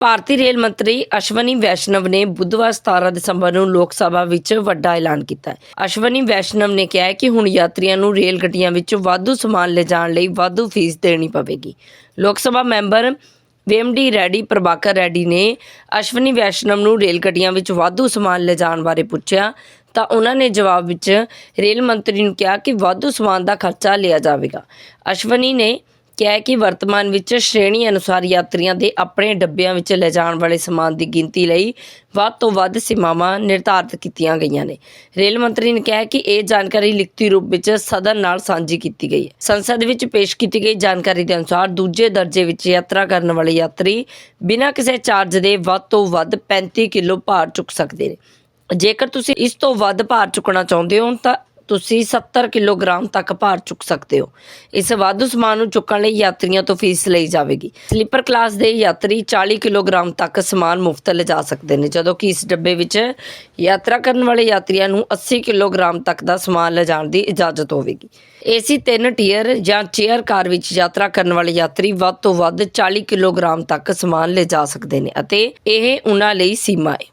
ਭਾਰਤੀ rail ਮੰਤਰੀ ਅਸ਼ਵਨੀ ਵੈਸ਼ਨਵ ਨੇ ਬੁੱਧਵਾਰ 17 ਦਸੰਬਰ ਨੂੰ ਲੋਕ ਸਭਾ ਵਿੱਚ ਵੱਡਾ ਐਲਾਨ ਕੀਤਾ ਹੈ। ਅਸ਼ਵਨੀ ਵੈਸ਼ਨਵ ਨੇ ਕਿਹਾ ਹੈ ਕਿ ਹੁਣ ਯਾਤਰੀਆਂ ਨੂੰ ਰੇਲ ਗੱਡੀਆਂ ਵਿੱਚ ਵਾਧੂ ਸਮਾਨ ਲਿਜਾਣ ਲਈ ਵਾਧੂ ਫੀਸ ਦੇਣੀ ਪਵੇਗੀ। ਲੋਕ ਸਭਾ ਮੈਂਬਰ ਵੇਮਡੀ ਰੈਡੀ, ਪ੍ਰਭਾਕਰ ਰੈਡੀ ਨੇ ਅਸ਼ਵਨੀ ਵੈਸ਼ਨਵ ਨੂੰ ਰੇਲ ਗੱਡੀਆਂ ਵਿੱਚ ਵਾਧੂ ਸਮਾਨ ਲਿਜਾਣ ਬਾਰੇ ਪੁੱਛਿਆ ਤਾਂ ਉਹਨਾਂ ਨੇ ਜਵਾਬ ਵਿੱਚ ਰੇਲ ਮੰਤਰੀ ਨੂੰ ਕਿਹਾ ਕਿ ਵਾਧੂ ਸਮਾਨ ਦਾ ਖਰਚਾ ਲਿਆ ਜਾਵੇਗਾ। ਅਸ਼ਵਨੀ ਨੇ ਕਿਹਾ ਹੈ ਕਿ ਵਰਤਮਾਨ ਵਿੱਚ ਸ਼੍ਰੇਣੀ ਅਨੁਸਾਰ ਯਾਤਰੀਆਂ ਦੇ ਆਪਣੇ ਡੱਬਿਆਂ ਵਿੱਚ ਲੈ ਜਾਣ ਵਾਲੇ ਸਮਾਨ ਦੀ ਗਿਣਤੀ ਲਈ ਵੱਧ ਤੋਂ ਵੱਧ ਸੀਮਾਵਾਂ ਨਿਰਧਾਰਤ ਕੀਤੀਆਂ ਗਈਆਂ ਨੇ। ਰੇਲ ਮੰਤਰੀ ਨੇ ਕਿਹਾ ਕਿ ਇਹ ਜਾਣਕਾਰੀ ਲਿਖਤੀ ਰੂਪ ਵਿੱਚ ਸਦਨ ਨਾਲ ਸਾਂਝੀ ਕੀਤੀ ਗਈ ਹੈ। ਸੰਸਦ ਵਿੱਚ ਪੇਸ਼ ਕੀਤੀ ਗਈ ਜਾਣਕਾਰੀ ਦੇ ਅਨੁਸਾਰ ਦੂਜੇ ਦਰਜੇ ਵਿੱਚ ਯਾਤਰਾ ਕਰਨ ਵਾਲੇ ਯਾਤਰੀ ਬਿਨਾਂ ਕਿਸੇ ਚਾਰਜ ਦੇ ਵੱਧ ਤੋਂ ਵੱਧ 35 ਕਿਲੋ ਭਾਰ ਚੁੱਕ ਸਕਦੇ ਨੇ। ਜੇਕਰ ਤੁਸੀਂ ਇਸ ਤੋਂ ਵੱਧ ਭਾਰ ਚੁੱਕਣਾ ਚਾਹੁੰਦੇ ਹੋ ਤਾਂ ਤੁਸੀਂ 70 ਕਿਲੋਗ੍ਰਾਮ ਤੱਕ ਭਾਰ ਚੁੱਕ ਸਕਦੇ ਹੋ। ਇਸ ਵਾਧੂ ਸਮਾਨ ਨੂੰ ਚੁੱਕਣ ਲਈ ਯਾਤਰੀਆਂ ਤੋਂ ਫੀਸ ਲਈ ਜਾਵੇਗੀ। ਸਲੀਪਰ ਕਲਾਸ ਦੇ ਯਾਤਰੀ 40 ਕਿਲੋਗ੍ਰਾਮ ਤੱਕ ਸਮਾਨ ਮੁਫਤ ਲਿਜਾ ਸਕਦੇ ਨੇ, ਜਦੋਂ ਕਿ ਇਸ ਡੱਬੇ ਵਿੱਚ ਯਾਤਰਾ ਕਰਨ ਵਾਲੇ ਯਾਤਰੀਆਂ ਨੂੰ 80 ਕਿਲੋਗ੍ਰਾਮ ਤੱਕ ਦਾ ਸਮਾਨ ਲਿਜਾਣ ਦੀ ਇਜਾਜ਼ਤ ਹੋਵੇਗੀ। ਏਸੀ 3 ਟੀਅਰ ਜਾਂ ਚੇਅਰ ਕਾਰ ਵਿੱਚ ਯਾਤਰਾ ਕਰਨ ਵਾਲੇ ਯਾਤਰੀ ਵੱਧ ਤੋਂ ਵੱਧ 40 ਕਿਲੋਗ੍ਰਾਮ ਤੱਕ ਸਮਾਨ ਲਿਜਾ ਸਕਦੇ ਨੇ ਅਤੇ ਇਹ ਉਹਨਾਂ ਲਈ ਸੀਮਾ ਹੈ।